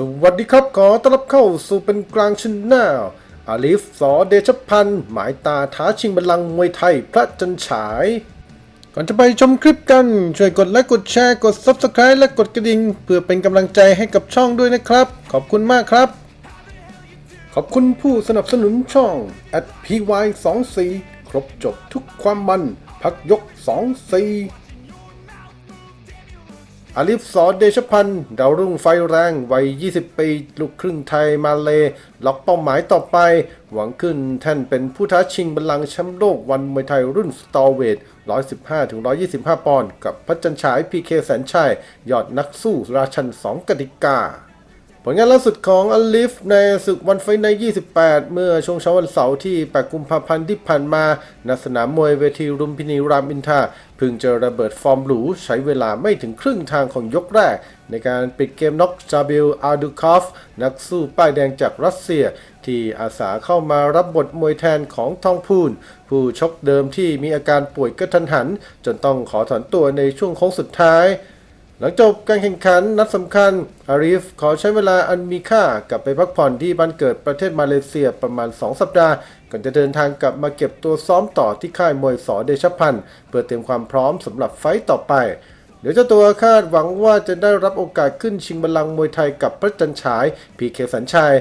สวัสดีครับ ขอต้อนรับเข้าสู่เป็นกลางชนแนลอาลิฟสอเดชพันธ์หมายตาท้าชิงบัลลังก์มวยไทย พระจันฉาย ก่อนจะไปชมคลิปกัน ช่วยกดไลค์กดแชร์กด Subscribe และกดกระดิ่งเพื่อเป็นกำลังใจให้กับช่องด้วยนะครับ ขอบคุณมากครับ ขอบคุณผู้สนับสนุนช่อง at py24 ครบจบทุกความมัน พักยก 24 อาลิฟสอนเดชพันธ์ดาวรุ่งไฟแรงวัย 20 ปีลูกครึ่งไทยมาเลล็อกเป้าหมายต่อไป หวังขึ้นแท่นเป็นผู้ท้าชิงบัลลังก์แชมป์โลกวันมวยไทยรุ่นสตอเวท 115-125 ปอนด์กับพัชจันฉายพีเคแสนชัย ยอดนักสู้ราชัน2กติกา ผลงานล่าสุดของอลิฟในศึกวันไฟใน 28 เมื่อช่วงเช้าวันเสาร์ที่ 8 กุมภาพันธ์ที่ผ่านมาณสนามมวยเวทีรุมพินีรามอินทาเพิ่งเจอระเบิดฟอร์มหรู ใช้เวลาไม่ถึงครึ่งทางของยกแรก ในการปิดเกมน็อกจาบิลอาดูคอฟ นักสู้ป้ายแดงจากรัสเซีย ที่อาสาเข้ามารับบทมวยแทนของทองพูน ผู้ชกเดิมที่มีอาการป่วยกระทันหัน จนต้องขอถอนตัวในช่วงโค้งสุดท้าย หลังจบการแข่งขันนัดสำคัญ อาริฟขอใช้เวลาอันมีค่ากลับไปพักผ่อนที่บ้านเกิดประเทศมาเลเซียประมาณ 2 สัปดาห์ ก่อนจะเดินทางกลับมาเก็บตัวซ้อมต่อที่ค่ายมวยสอเดชพันธ์เพื่อเตรียมความพร้อมสำหรับไฟต์ต่อไป เดี๋ยวเจ้าตัวคาดหวังว่าจะได้รับโอกาสขึ้นชิงบัลลังก์มวยไทยกับพระจันฉาย พีเคสัญชัย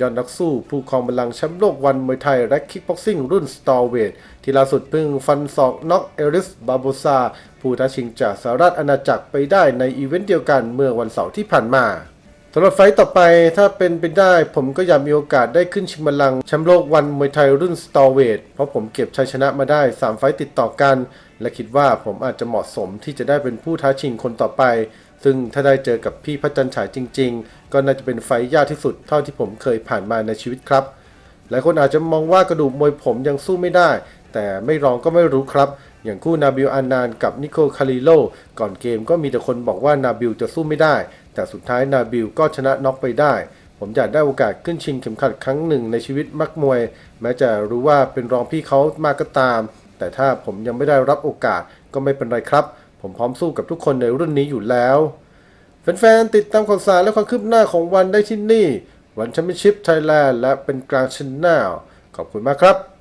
ยอดนักสู้ผู้ครองบัลลังก์แชมป์โลกวันมวยไทย และคิกบ็อกซิ่งรุ่นสตอร์เวทที่ล่าสุดเพิ่งฟันศอกน็อกเอริสบาโบซาผู้ท้าชิงจากสหรัฐอาณาจักรไปได้ในอีเวนต์เดียวกันเมื่อวันเสาร์ที่ผ่านมาสำหรับไฟต์ต่อไปถ้าเป็นไปได้ผมก็อยากมีโอกาสได้ขึ้นชิงบัลลังก์แชมป์โลกวันมวยไทยรุ่นสตอร์เวทเพราะผมเก็บชัยชนะมาได้ 3 ไฟต์ติดต่อกัน และคิดว่าผมอาจจะเหมาะสมที่จะได้เป็นผู้ท้าชิงคนต่อไป ซึ่งถ้าได้เจอกับพี่พระจันทร์ฉายจริง ๆ ก็น่าจะเป็นไฟยากที่สุดเท่าที่ผมเคยผ่านมาในชีวิตครับ หลายคนอาจจะมองว่ากระดูกมวยผมยังสู้ไม่ได้ แต่ไม่ลองก็ไม่รู้ครับ อย่างคู่นาบิลอานานกับนิโคลคาริโลก่อนเกมก็มีแต่คนบอกว่านาบิลจะสู้ไม่ได้ แต่สุดท้ายนาบิลก็ชนะน็อกไปได้ผมอยากได้โอกาสขึ้นชิงเข็มขัดครั้งหนึ่งในชีวิตมักมวย แม้จะรู้ว่าเป็นรองพี่เขามากก็ตาม แต่ถ้าผมยังไม่ได้รับโอกาสก็ไม่เป็นไรครับ ผมพร้อมสู้กับทุกคนในรุ่นนี้อยู่แล้วแฟนๆติดตามข่าวสารและความคืบหน้าของวันได้ที่นี่ วันแชมเปี้ยนชิพไทยแลนด์และเป็นกลางชนแนลขอบคุณมากครับ